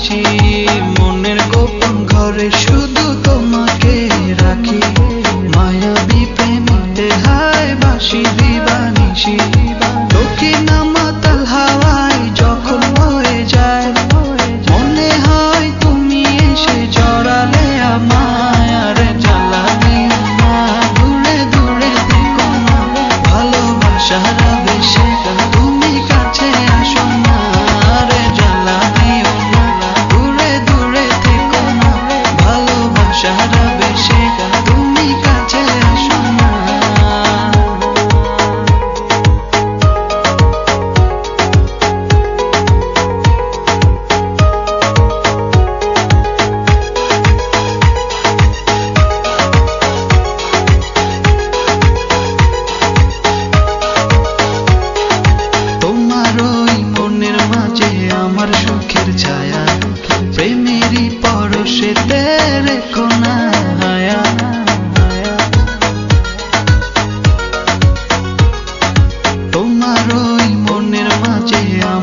বাঁচি মনের গোপন ঘরে শুধু তোমাকে রাখি। মায়াবী প্রেমেতে হায় বাসি